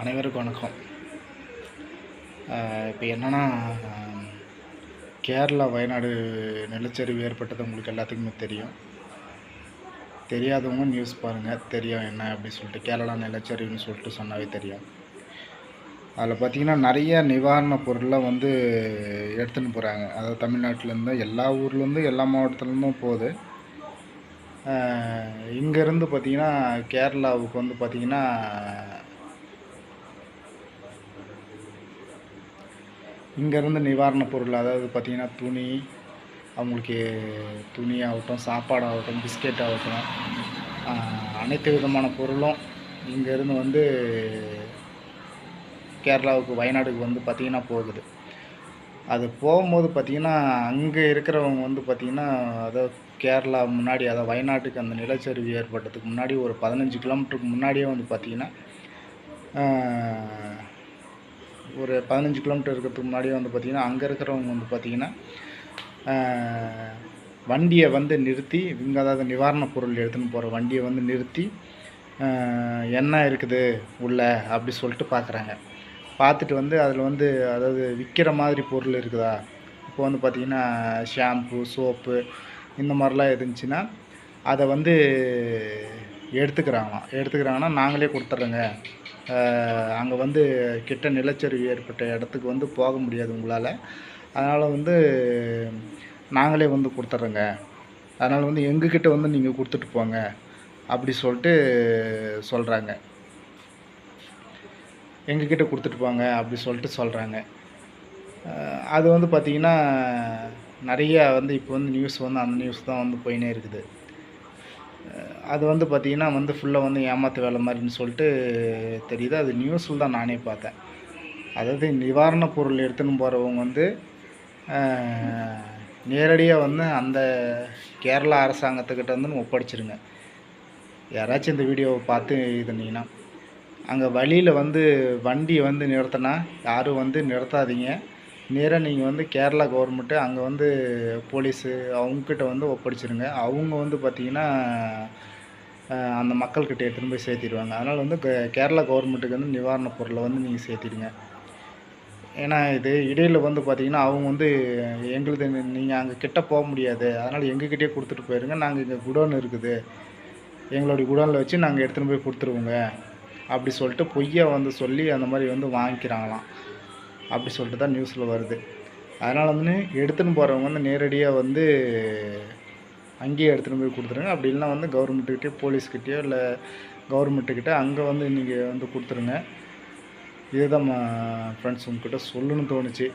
அனைவருக்கும் வணக்கம். இப்போ என்னென்னா கேரளா வயநாடு நிலச்சரிவு ஏற்பட்டது உங்களுக்கு எல்லாத்துக்குமே தெரியும். தெரியாதவங்க நியூஸ் பாருங்கள் தெரியும் என்ன அப்படின்னு சொல்லிட்டு கேரளா நிலச்சரிவுன்னு சொல்லிட்டு சொன்னாவே தெரியும். அதில் பார்த்தீங்கன்னா நிறைய நிவாரணப் பொருளை வந்து எடுத்துன்னு போகிறாங்க அதாவது தமிழ்நாட்டிலேருந்து எல்லா ஊர்லேருந்து எல்லா மாவட்டத்துலேருந்தும் போகுது. இங்கேருந்து பார்த்திங்கன்னா கேரளாவுக்கு வந்து பார்த்திங்கன்னா இங்கேருந்து நிவாரணப் பொருள் அதாவது பார்த்திங்கன்னா துணி அவங்களுக்கு துணி ஆகட்டும் சாப்பாடு ஆகட்டும் பிஸ்கெட் ஆகட்டும் அனைத்து விதமான பொருளும் இங்கேருந்து வந்து கேரளாவுக்கு வயநாடுக்கு வந்து பார்த்திங்கன்னா போகுது. அது போகும்போது பார்த்திங்கன்னா அங்கே இருக்கிறவங்க வந்து பார்த்திங்கன்னா அதாவது கேரளா முன்னாடி அதாவது வயநாட்டுக்கு அந்த நிலச்சரிவு ஏற்பட்டதுக்கு முன்னாடி ஒரு பதினஞ்சு கிலோமீட்டருக்கு முன்னாடியே வந்து பார்த்திங்கன்னா ஒரு பதினஞ்சு கிலோமீட்டர் இருக்கிறதுக்கு முன்னாடியே வந்து பார்த்திங்கன்னா அங்கே இருக்கிறவங்க வந்து பார்த்திங்கன்னா வண்டியை வந்து நிறுத்தி இங்கே அதாவது நிவாரணப் பொருள் எடுத்துன்னு போகிற வண்டியை வந்து நிறுத்தி என்ன இருக்குது உள்ள அப்படி சொல்லிட்டு பார்க்குறாங்க பார்த்துட்டு வந்து அதில் வந்து அதாவது விற்கிற மாதிரி பொருள் இருக்குதா? இப்போ வந்து பார்த்திங்கன்னா ஷாம்பு சோப்பு இந்த மாதிரிலாம் இருந்துச்சுன்னா அதை வந்து எடுத்துக்கிறாங்களாம். எடுத்துக்கிறாங்கன்னா நாங்களே கொடுத்துட்றோங்க அங்கே வந்து கிட்ட நிலச்சரிவு ஏற்பட்ட இடத்துக்கு வந்து போக முடியாது உங்களால். அதனால் வந்து நாங்களே வந்து கொடுத்துட்றோங்க அதனால் வந்து எங்ககிட்ட வந்து நீங்கள் கொடுத்துட்டு போங்க. அப்படி சொல்லிட்டு சொல்கிறாங்க எங்ககிட்ட கொடுத்துட்டு போங்க அப்படி சொல்லிட்டு சொல்கிறாங்க அது வந்து பார்த்திங்கன்னா நிறைய வந்து இப்போ வந்து நியூஸ் வந்து அந்த நியூஸ் தான் வந்து போயினே இருக்குது. அது வந்து பார்த்திங்கன்னா வந்து ஃபுல்லாக வந்து ஏமாத்து வேலை மாதிரின்னு சொல்லிட்டு தெரியுது. அது நியூஸில் தான் நானே பார்த்தேன். அதாவது நிவாரணப் பொருள் எடுத்துன்னு போகிறவங்க வந்து நேரடியாக வந்து அந்த கேரளா அரசாங்கத்துக்கிட்ட வந்து ஒப்படைச்சிருங்க. யாராச்சும் இந்த வீடியோவை பார்த்து இது அங்கே வழியில் வந்து வண்டியை வந்து நிறுத்தினா யாரும் வந்து நிறுத்தாதீங்க. நேராக நீங்கள் வந்து கேரளா கவர்மெண்ட்டு அங்கே வந்து போலீஸு அவங்கக்கிட்ட வந்து ஒப்படைச்சிருங்க. அவங்க வந்து பார்த்தீங்கன்னா அந்த மக்கள்கிட்ட எடுத்துன்னு போய் சேர்த்திடுவாங்க. அதனால் வந்து கேரளா கவர்மெண்ட்டுக்கு வந்து நிவாரணப் பொருளை வந்து நீங்கள் சேர்த்திடுங்க. ஏன்னா இது இடையில் வந்து பார்த்திங்கன்னா அவங்க வந்து எங்களுது நீங்கள் அங்கே கிட்ட போக முடியாது. அதனால் எங்ககிட்டயே கொடுத்துட்டு போயிருங்க. நாங்கள் இங்கே குடோன் இருக்குது. எங்களுடைய குடோனில் வச்சு நாங்கள் எடுத்துன்னு போய் கொடுத்துருவோங்க. அப்படி சொல்லிட்டு பொய்யை வந்து சொல்லி அந்த மாதிரி வந்து வாங்கிக்கிறாங்களாம். அப்படி சொல்லிட்டு தான் நியூஸில் வருது. அதனால் வந்து எடுத்துன்னு போகிறவங்க வந்து நேரடியாக வந்து அங்கேயே எடுத்துகிட்டு போய் கொடுத்துருங்க. அப்படி இல்லைனா வந்து கவர்மெண்ட்டுக்கிட்டே போலீஸ்கிட்டயோ இல்லை கவர்மெண்ட்டுக்கிட்ட அங்கே வந்து நீங்கள் வந்து கொடுத்துருங்க. இதுதான் ஃப்ரெண்ட்ஸ் உங்ககிட்ட சொல்லணும்னு தோணுச்சு.